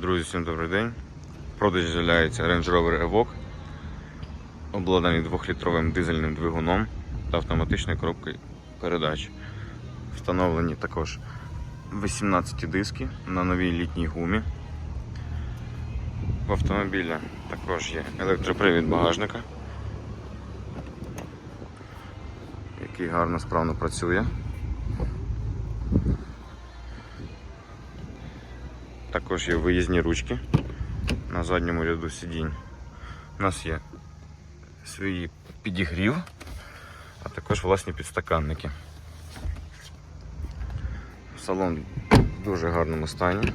Друзі, всім добрий день. В продажі з'являється Range Rover Evoque, обладнаний 2-літровим дизельним двигуном та автоматичною коробкою передач. Встановлені також 18 диски на новій літній гумі. В автомобілі також є електропривід багажника, який гарно справно працює. Також є виїзні ручки на задньому ряду сидінь. У нас є свій підігрів, а також власні підстаканники. Салон в дуже гарному стані,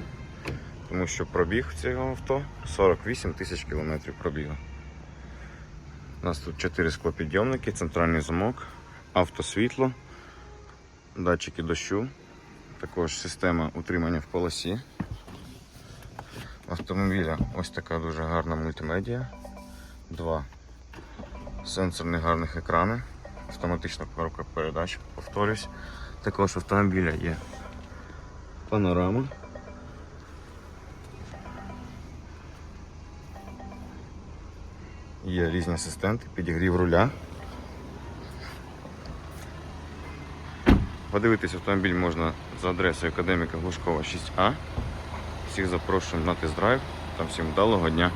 тому що пробіг цього авто 48 тисяч кілометрів пробігу. У нас тут 4 склопідйомники, центральний замок, автосвітло, датчики дощу, також система утримання в полосі. Автомобіля ось така дуже гарна мультимедіа. Два сенсорних гарних екрани, автоматична коробка передач, повторюсь. Також в автомобіля є панорама. Є різні асистенти, підігрів руля. Подивитись автомобіль можна за адресою Академіка Глушкова 6А. Всіх запрошуємо на тест-драйв Там всім вдалого дня.